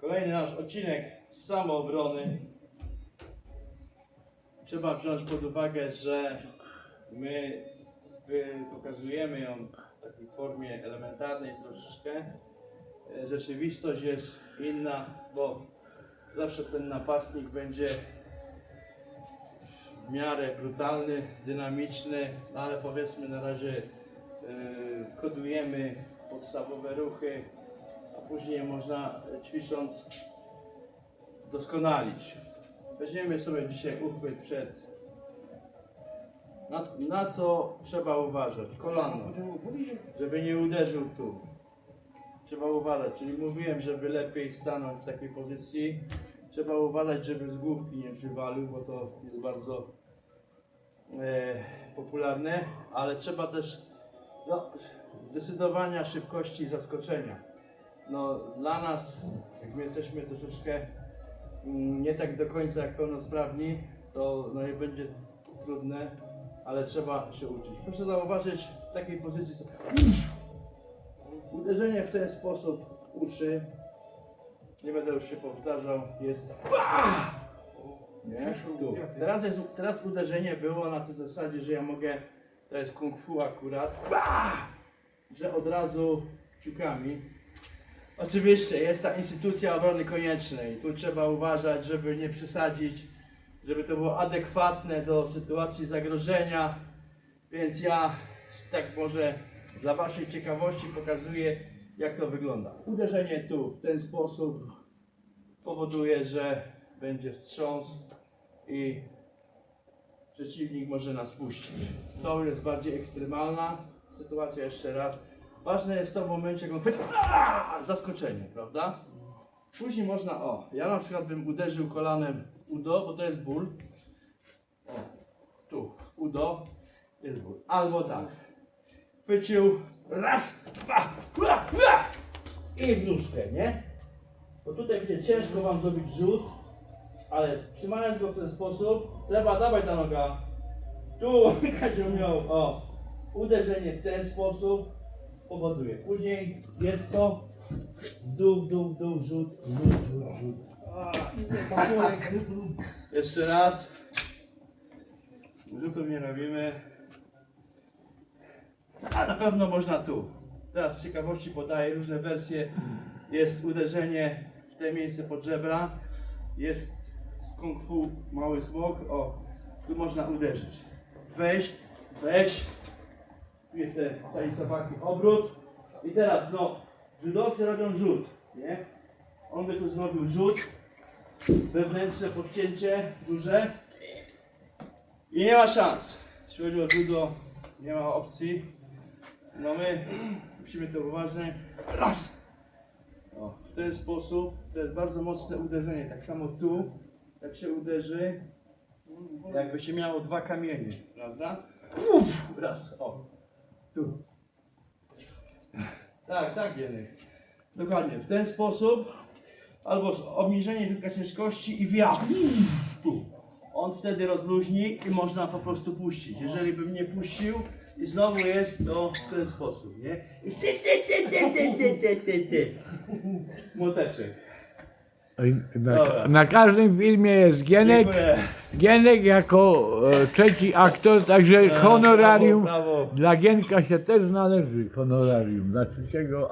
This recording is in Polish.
Kolejny nasz odcinek samoobrony. Trzeba wziąć pod uwagę, że my y, pokazujemy ją w takiej formie elementarnej troszeczkę. E, Rzeczywistość jest inna, bo zawsze ten napastnik będzie w miarę brutalny, dynamiczny, no ale powiedzmy na razie y, kodujemy podstawowe ruchy, później można e, ćwicząc doskonalić. Weźmiemy sobie dzisiaj uchwyt przed. Na, na co trzeba uważać? Kolano, żeby nie uderzył tu. Trzeba uważać, czyli mówiłem, żeby lepiej stanąć w takiej pozycji. Trzeba uważać, żeby z główki nie przywalił, bo to jest bardzo e, popularne, ale trzeba też no, zdecydowania szybkości zaskoczenia. No, dla nas, jak my jesteśmy troszeczkę mm, nie tak do końca jak pełnosprawni, to no, nie będzie trudne, ale trzeba się uczyć. Proszę zauważyć w takiej pozycji. są- Uderzenie w ten sposób uszy, nie będę już się powtarzał, jest nie? Tu. Teraz, jest, teraz uderzenie było na tej zasadzie, że ja mogę, to jest kung fu akurat, że od razu ciukami. Oczywiście jest ta instytucja obrony koniecznej. Tu trzeba uważać, żeby nie przesadzić, żeby to było adekwatne do sytuacji zagrożenia. Więc ja tak może dla Waszej ciekawości pokazuję, jak to wygląda. Uderzenie tu w ten sposób powoduje, że będzie wstrząs i przeciwnik może nas puścić. To jest bardziej ekstremalna sytuacja, jeszcze raz. Ważne jest to w momencie, jak on chwyta, Aaa! zaskoczenie, prawda? Później można, o, ja na przykład bym uderzył kolanem udo, bo to jest ból. O, tu, udo jest ból. Albo tak, chwycił, raz, dwa, ua, ua, i w nóżkę, nie? Bo tutaj będzie ciężko wam zrobić rzut, ale trzymając go w ten sposób, Seba, dawaj ta noga. Tu Kaziu miał, o, uderzenie w ten sposób powoduje. Później jest co? W dół, dół, dół, rzut, rzut, rzut, rzut. Jeszcze raz. Rzutów nie robimy. A na pewno można tu. Teraz z ciekawości podaję różne wersje. Jest uderzenie w te miejsce pod żebra. Jest z kung fu mały smok. O, tu można uderzyć. Weź, weź. Tu jest ten tutaj sabaki obrót. I teraz no, judocy robią rzut, nie? On by tu zrobił rzut. Wewnętrzne podcięcie duże. I nie ma szans. Jeśli chodzi o judo, nie ma opcji. No my musimy to uważnie. Raz! O, w ten sposób. To jest bardzo mocne uderzenie. Tak samo tu, jak się uderzy, jakby się miało dwa kamienie, prawda? Uf, raz, o. Tu. Tak, tak, Jenek. Dokładnie. W ten sposób. Albo obniżenie tylko ciężkości i wiatr. Tu. On wtedy rozluźni i można po prostu puścić. Jeżeli bym nie puścił i znowu jest to w ten sposób, nie? I ty, ty, ty, ty, ty, ty, ty, ty, ty. Młoteczek. Na, na każdym filmie jest Gienek, Dziękuję. Gienek jako e, trzeci aktor, także honorarium Brawo, dla Gienka się też należy. Honorarium dla trzeciego